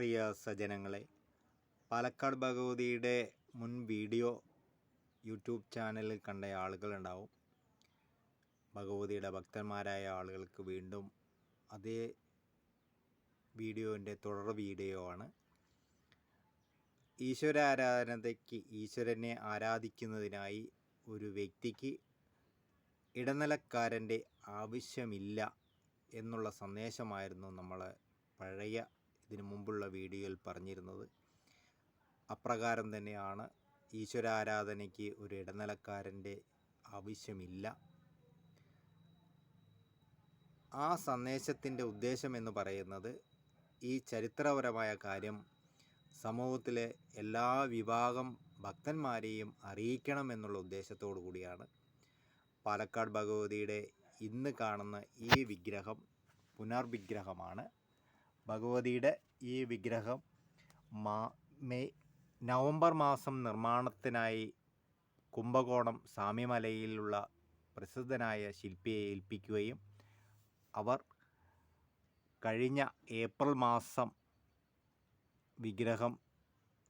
പ്രിയ സജനങ്ങളെ പാലക്കാട് ഭഗവതിയുടെ മുൻ video YouTube ചാനലിൽ കണ്ട ആളുകളുണ്ടാവും. ഭഗവതിയുടെ ഭക്തന്മാരായ ആളുകൾക്ക് വീണ്ടും അതേ വീഡിയോന്റെ തുടർ വീഡിയോ ആണ്. ഈശ്വര ആരാധനയ്ക്ക് ഈശ്വരനെ ആരാധിക്കുന്നതിനായി ഒരു വ്യക്തിക്ക് ഇടനിലക്കാരന്റെ ആവശ്യമില്ല എന്നുള്ള സന്ദേശമായിരുന്നു നമ്മൾ പഴയ ഇതിനു മുമ്പുള്ള വീഡിയോയിൽ പറഞ്ഞിരുന്നത് അപ്രകാരം തന്നെയാണ് ഈശ്വരാരാധനയ്ക്ക് ഒരു ഇടനിലക്കാരന്റെ ആവശ്യമില്ല. ആ സന്ദേശത്തിന്റെ ഉദ്ദേശം എന്ന് പറയുന്നത് ഈ ചരിത്രപരമായ കാര്യം സമൂഹത്തിലെ എല്ലാ വിഭാഗം ഭക്തന്മാരെയും അറിയിക്കണം എന്നുള്ള ഉദ്ദേശത്തോടു കൂടിയാണ്. പാലക്കാട് ഭഗവതിയുടെ ഇന്ന് കാണുന്ന ഈ വിഗ്രഹം പുനർവിഗ്രഹമാണ്. ഭഗവതിയുടെ ഈ വിഗ്രഹം മാ മെയ് നവംബർ മാസം നിർമ്മാണത്തിനായി കുംഭകോണം സ്വാമിമലയിലുള്ള പ്രസിദ്ധനായ ശില്പിയെ ഏൽപ്പിക്കുകയും അവർ കഴിഞ്ഞ ഏപ്രിൽ മാസം വിഗ്രഹം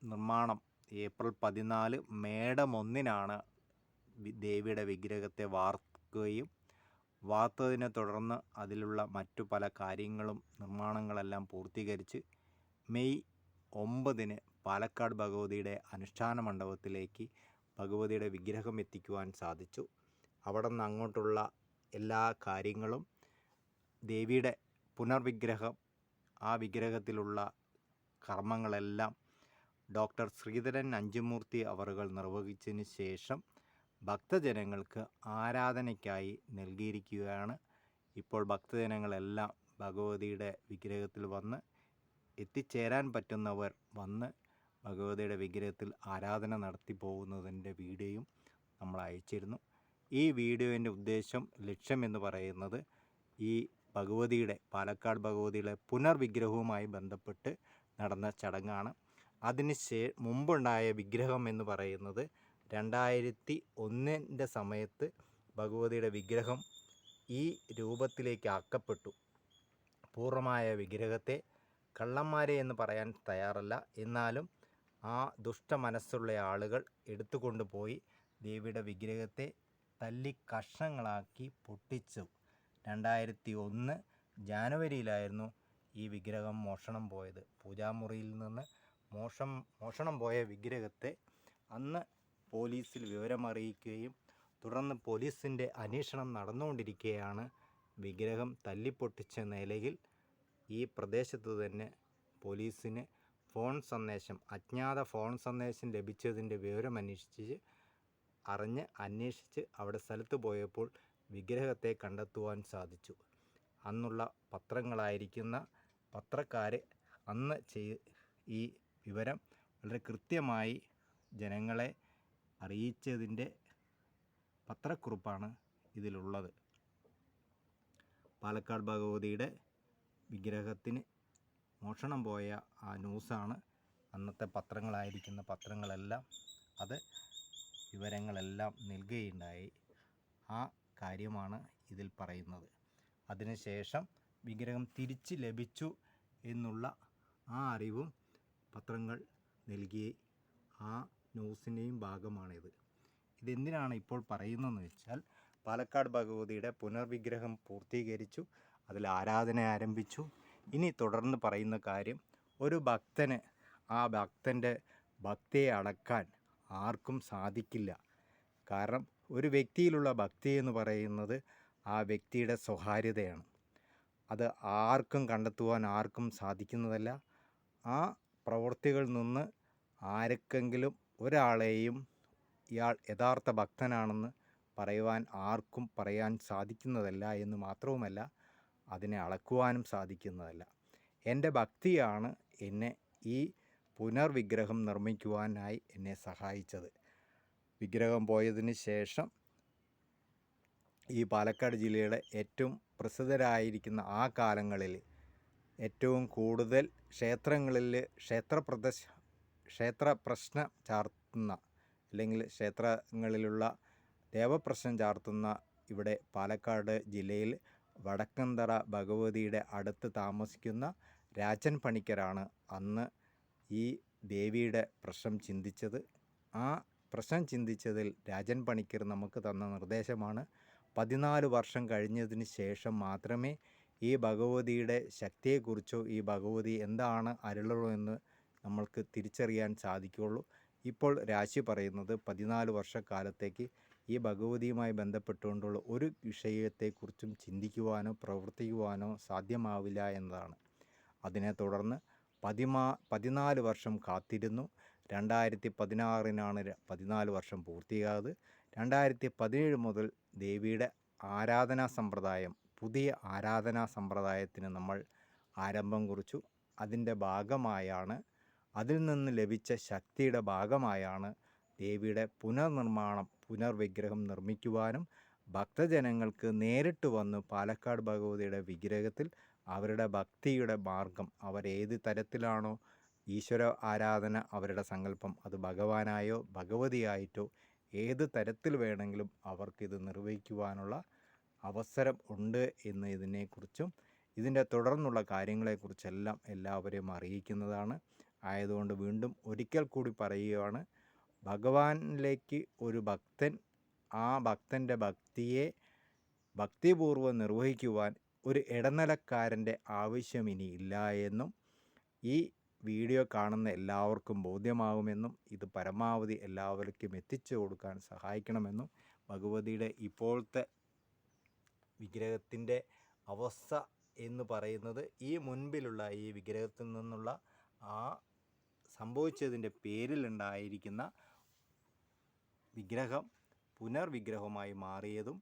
നിർമ്മാണം ഏപ്രിൽ പതിനാല് മേടം ഒന്നിനാണ് ദേവിയുടെ വിഗ്രഹത്തെ വാർക്കുകയും വാർത്തതിനെ തുടർന്ന് അതിലുള്ള മറ്റു പല കാര്യങ്ങളും നിർമ്മാണങ്ങളെല്ലാം പൂർത്തീകരിച്ച് മെയ് ഒമ്പതിന് പാലക്കാട് ഭഗവതിയുടെ അനുഷ്ഠാന മണ്ഡപത്തിലേക്ക് ഭഗവതിയുടെ വിഗ്രഹം എത്തിക്കുവാൻ സാധിച്ചു. അവിടെ നിന്ന് അങ്ങോട്ടുള്ള എല്ലാ കാര്യങ്ങളും ദേവിയുടെ പുനർവിഗ്രഹം ആ വിഗ്രഹത്തിലുള്ള കർമ്മങ്ങളെല്ലാം ഡോക്ടർ ശ്രീധരൻ അഞ്ചുമൂർത്തി അവറുകൾ നിർവഹിച്ചതിന് ശേഷം ഭക്തജനങ്ങൾക്ക് ആരാധനയ്ക്കായി നൽകിയിരിക്കുകയാണ്. ഇപ്പോൾ ഭക്തജനങ്ങളെല്ലാം ഭഗവതിയുടെ വിഗ്രഹത്തിൽ വന്ന് എത്തിച്ചേരാൻ പറ്റുന്നവർ വന്ന് ഭഗവതിയുടെ വിഗ്രഹത്തിൽ ആരാധന നടത്തി പോകുന്നതിന്റെ വീഡിയോയും നമ്മൾ അയച്ചിരുന്നു. ഈ വീഡിയോന്റെ ഉദ്ദേശം ലക്ഷ്യം എന്ന് പറയുന്നത് ഈ ഭഗവതിയുടെ പാലക്കാട് ഭഗവതിയുടെ പുനർവിഗ്രഹവുമായി ബന്ധപ്പെട്ട് നടന്ന ചടങ്ങാണ്. അതിന് ശേ മുമ്പുണ്ടായ വിഗ്രഹം എന്ന് പറയുന്നത് രണ്ടായിരത്തി ഒന്നിന്റെ സമയത്ത് ഭഗവതിയുടെ വിഗ്രഹം ഈ രൂപത്തിലേക്ക് ആക്കപ്പെട്ടു. പൂർണമായ വിഗ്രഹത്തെ കള്ളന്മാരെ എന്ന് പറയാൻ തയ്യാറല്ല. എന്നാലും ആ ദുഷ്ട മനസ്സുള്ള ആളുകൾ എടുത്തുകൊണ്ട് പോയി ദേവിയുടെ വിഗ്രഹത്തെ തല്ലി കഷ്ണങ്ങളാക്കി പൊട്ടിച്ചു. രണ്ടായിരത്തി ഒന്ന് ജാനുവരിയിലായിരുന്നു ഈ വിഗ്രഹം മോഷണം പോയത്. പൂജാമുറിയിൽ നിന്ന് മോഷം മോഷണം പോയ വിഗ്രഹത്തെ അന്ന് പോലീസിൽ വിവരമറിയിക്കുകയും തുടർന്ന് പോലീസിന്റെ അന്വേഷണം നടന്നുകൊണ്ടിരിക്കുകയാണ് വിഗ്രഹം തല്ലിപ്പൊട്ടിച്ച നിലയിൽ. ഈ പ്രദേശത്ത് തന്നെ പോലീസിന് ഫോൺ സന്ദേശം അജ്ഞാത ഫോൺ സന്ദേശം ലഭിച്ചതിന്റെ വിവരം അന്വേഷിച്ച് അറിഞ്ഞ് അന്വേഷിച്ച് അവിടെ സ്ഥലത്ത് പോയപ്പോൾ വിഗ്രഹത്തെ കണ്ടെത്തുവാൻ സാധിച്ചു. അന്നുള്ള പത്രങ്ങളായിരിക്കുന്ന പത്രക്കാർ അന്ന് ചെയ് ഈ വിവരം വളരെ കൃത്യമായി ജനങ്ങളെ അറിയിച്ചതിന്റെ പത്രക്കുറിപ്പാണ് ഇതിലുള്ളത്. പാലക്കാട് ഭഗവതിയുടെ വിഗ്രഹത്തിന് മോഷണം പോയ ആ ന്യൂസാണ് അന്നത്തെ പത്രങ്ങളായിരിക്കുന്ന പത്രങ്ങളെല്ലാം അത് വിവരങ്ങളെല്ലാം നൽകുകയുണ്ടായി. ആ കാര്യമാണ് ഇതിൽ പറയുന്നത്. അതിനുശേഷം വിഗ്രഹം തിരിച്ച് ലഭിച്ചു എന്നുള്ള ആ അറിവും പത്രങ്ങൾ നൽകി. ആ ന്യൂസിന്റെയും ഭാഗമാണിത്. ഇതെന്തിനാണ് ഇപ്പോൾ പറയുന്നതെന്ന് വെച്ചാൽ പാലക്കാട് ഭഗവതിയുടെ പുനർവിഗ്രഹം പൂർത്തീകരിച്ചു അതിൽ ആരാധന ആരംഭിച്ചു. ഇനി തുടർന്ന് പറയുന്ന കാര്യം ഒരു ഭക്തന് ആ ഭക്തന്റെ ഭക്തിയെ അടക്കാൻ ആർക്കും സാധിക്കില്ല. കാരണം ഒരു വ്യക്തിയിലുള്ള ഭക്തി എന്ന് പറയുന്നത് ആ വ്യക്തിയുടെ സ്വകാര്യതയാണ്. അത് ആർക്കും കണ്ടെത്തുവാൻ ആർക്കും സാധിക്കുന്നതല്ല. ആ പ്രവൃത്തികളിൽ നിന്ന് ആർക്കെങ്കിലും ഒരാളെയും ഇയാൾ യഥാർത്ഥ ഭക്തനാണെന്ന് പറയുവാൻ ആർക്കും പറയാൻ സാധിക്കുന്നതല്ല എന്ന് മാത്രവുമല്ല അതിനെ അളക്കുവാനും സാധിക്കുന്നതല്ല. എന്റെ ഭക്തിയാണ് എന്നെ ഈ പുനർവിഗ്രഹം നിർമ്മിക്കുവാനായി എന്നെ സഹായിച്ചത്. വിഗ്രഹം പോയതിന് ശേഷം ഈ പാലക്കാട് ജില്ലയുടെ ഏറ്റവും പ്രസിദ്ധരായിരിക്കുന്ന ആ കാലങ്ങളിൽ ഏറ്റവും കൂടുതൽ ക്ഷേത്രങ്ങളിൽ ക്ഷേത്രപ്രദശ ക്ഷേത്ര പ്രശ്നം ചാർത്തുന്ന അല്ലെങ്കിൽ ക്ഷേത്രങ്ങളിലുള്ള ദേവപ്രശ്നം ചാർത്തുന്ന ഇവിടെ പാലക്കാട് ജില്ലയിൽ വടക്കന്തറ ഭഗവതിയുടെ അടുത്ത് താമസിക്കുന്ന രാജൻ പണിക്കരാണ് അന്ന് ഈ ദേവിയുടെ പ്രശ്നം ചിന്തിച്ചത്. ആ പ്രശ്നം ചിന്തിച്ചതിൽ രാജൻ പണിക്കർ നമുക്ക് തന്ന നിർദ്ദേശമാണ്. പതിനാല് വർഷം കഴിഞ്ഞതിന് ശേഷം മാത്രമേ ഈ ഭഗവതിയുടെ ശക്തിയെക്കുറിച്ചോ ഈ ഭഗവതി എന്താണ് അരുളണമെന്ന് നമ്മൾക്ക് തിരിച്ചറിയാൻ സാധിക്കുകയുള്ളൂ. ഇപ്പോൾ രാശി പറയുന്നത് പതിനാല് വർഷക്കാലത്തേക്ക് ഈ ഭഗവതിയുമായി ബന്ധപ്പെട്ടുകൊണ്ടുള്ള ഒരു വിഷയത്തെക്കുറിച്ചും ചിന്തിക്കുവാനോ പ്രവർത്തിക്കുവാനോ സാധ്യമാവില്ല എന്നതാണ്. അതിനെ തുടർന്ന് പതിമാ പതിനാല് വർഷം കാത്തിരുന്നു. രണ്ടായിരത്തി പതിനാറിനാണ് പതിനാല് വർഷം പൂർത്തിയാകുന്നത് രണ്ടായിരത്തി പതിനേഴ് മുതൽ ദേവിയുടെ ആരാധനാ സമ്പ്രദായം പുതിയ ആരാധനാ സമ്പ്രദായത്തിന് നമ്മൾ ആരംഭം കുറിച്ചു. അതിന്റെ ഭാഗമായാണ് അതിൽ നിന്ന് ലഭിച്ച ശക്തിയുടെ ഭാഗമായാണ് ദേവിയുടെ പുനർനിർമ്മാണം പുനർവിഗ്രഹം നിർമ്മിക്കുവാനും ഭക്തജനങ്ങൾക്ക് നേരിട്ട് വന്ന് പാലക്കാട് ഭഗവതിയുടെ വിഗ്രഹത്തിൽ അവരുടെ ഭക്തിയുടെ മാർഗം അവരേത് തരത്തിലാണോ ഈശ്വര ആരാധന അവരുടെ സങ്കല്പം അത് ഭഗവാനായോ ഭഗവതിയായിട്ടോ ഏത് തരത്തിൽ വേണമെങ്കിലും അവർക്കിത് നിർവഹിക്കുവാനുള്ള അവസരം ഉണ്ട് എന്ന് ഇതിനെക്കുറിച്ചും ഇതിന്റെ തുടർന്നുള്ള കാര്യങ്ങളെക്കുറിച്ചെല്ലാം എല്ലാവരെയും അറിയിക്കുന്നതാണ്. ആയതുകൊണ്ട് വീണ്ടും ഒരിക്കൽ കൂടി പറയുകയാണ് ഭഗവാനിലേക്ക് ഒരു ഭക്തൻ ആ ഭക്തന്റെ ഭക്തിയെ ഭക്തിപൂർവം നിർവഹിക്കുവാൻ ഒരു ഇടനിലക്കാരന്റെ ആവശ്യം ഇനി ഇല്ല എന്നും ഈ വീഡിയോ കാണുന്ന എല്ലാവർക്കും ബോധ്യമാകുമെന്നും ഇത് പരമാവധി എല്ലാവർക്കും എത്തിച്ചു കൊടുക്കാൻ സഹായിക്കണമെന്നും ഭഗവതിയുടെ ഇപ്പോഴത്തെ വിഗ്രഹത്തിന്റെ അവസ്ഥ എന്ന് പറയുന്നത് ഈ മുൻപിലുള്ള ഈ വിഗ്രഹത്തിൽ നിന്നുള്ള ആ സംഭവിച്ചതിന്റെ പേരിലുണ്ടായിരിക്കുന്ന വിഗ്രഹം പുനർവിഗ്രഹമായി മാറിയതും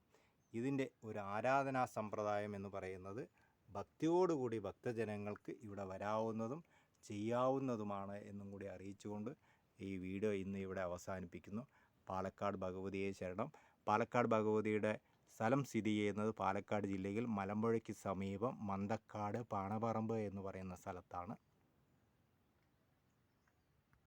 ഇതിന്റെ ഒരു ആരാധനാ സമ്പ്രദായം എന്ന് പറയുന്നത് ഭക്തിയോടുകൂടി ഭക്തജനങ്ങൾക്ക് ഇവിടെ വരാവുന്നതും ചെയ്യാവുന്നതുമാണ് എന്നും കൂടി അറിയിച്ചുകൊണ്ട് ഈ വീഡിയോ ഇന്ന് ഇവിടെ അവസാനിപ്പിക്കുന്നു. പാലക്കാട് ഭഗവതിയെ ശരണം. പാലക്കാട് ഭഗവതിയുടെ സ്ഥലം സ്ഥിതി ചെയ്യുന്നത് പാലക്കാട് ജില്ലയിൽ മലമ്പുഴയ്ക്ക് സമീപം മന്തക്കാട് പാണപറമ്പ് എന്ന് പറയുന്ന സ്ഥലത്താണ്.